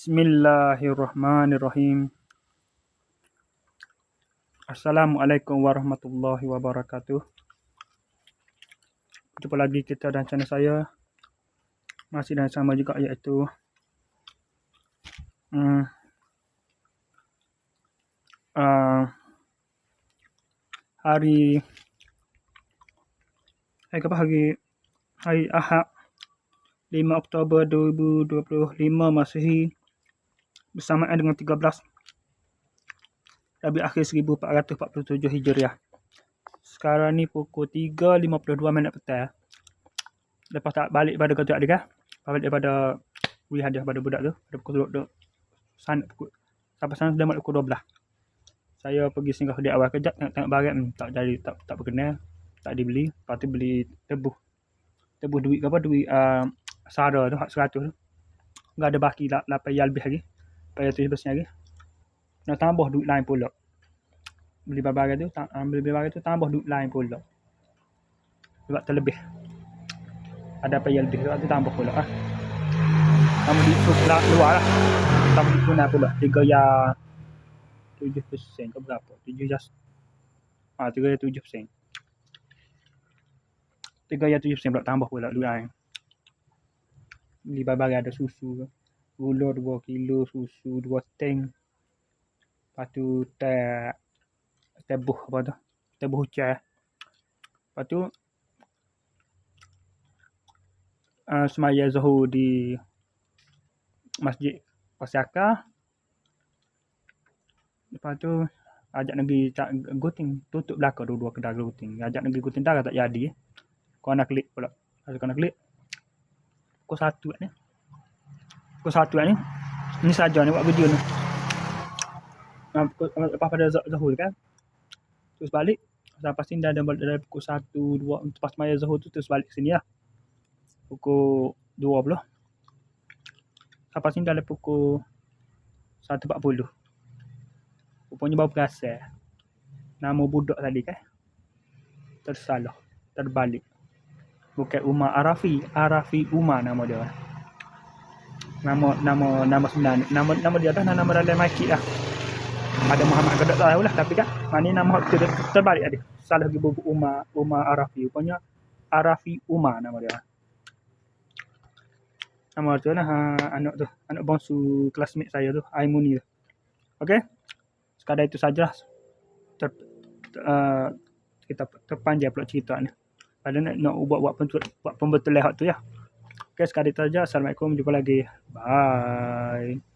Bismillahirrahmanirrahim. Assalamualaikum warahmatullahi wabarakatuh. Jumpa lagi kita dan channel saya. Masih dan sama juga iaitu hmm, uh, hari hari apa hari hari Ahad 5 Oktober 2025 Masihi bersamaan dengan 13 Rabi akhir 1447 Hijriah. Sekarang ni pukul 3.52 minit petang. Lepas tak balik pada kerja adik kan? Balik daripada kuliah dia pada budak tu. Pada pukul duduk sana pukul sampai sana sudah pukul 12. Saya pergi singgah di awal kejap tengok-tengok barang hmm, tak jadi tak tak berkenal. Tak dibeli. Lepas tu beli tebuh. Tebuh duit apa? Duit uh, Sara tu, hak 100 tu. Enggak ada baki 8 yang lebih lagi payah tu sebesar lagi. Nak tambah duit lain pula. Beli barang tu ambil beli barang tu tambah duit lain pula. Sebab terlebih. Ada payah lebih tu tambah pula ah. Kamu di surat luar lah. Kamu di guna pula. Tiga ya tujuh persen. Ke berapa? Tujuh ya. Ah tiga ya tujuh persen. Tiga ya tujuh persen pula tambah pula duit lain. Beli barang ada susu ke gula 2 kilo, susu 2 tank. Lepas tu teh tebuh apa tu? Tebuh hujan. Lepas tu uh, semaya Zuhur di Masjid Pasiaka. Lepas tu ajak negeri tak guting tutup belakang dua-dua kedai guting. Ajak negeri guting dah tak jadi. Kau nak klik pula. Kau nak klik. Kau satu ni pukul satu ni. Ni saja ni buat video ni. Lepas pada Zahul kan terus balik. Sampai sini dah ada dari pukul satu dua lepas maya Zahul tu terus balik sini lah. Pukul dua puluh sampai sini dah ada pukul satu empat puluh. Rupanya baru perasan nama budak tadi kan tersalah terbalik. Bukan Umar Arafi Arafi Umar nama dia nama nama nama sebenar nama nama dia dah nama dalam masjid lah. Ada Muhammad kau tak tahu lah tapi kan mana nama tu terbalik ada salah lagi buku Umar Umar Arafi. Rupanya Arafi Umar nama dia. Nama tu lah ha, anak tu. Anak bangsu classmate saya tu Aimuni tu okey? Sekadar itu saja. Ter, uh, kita terpanjang pula cerita ni. Ada nak, nak buat, buat pembetulan hak tu ya Okay, sekali itu saja. Assalamualaikum. Jumpa lagi. Bye.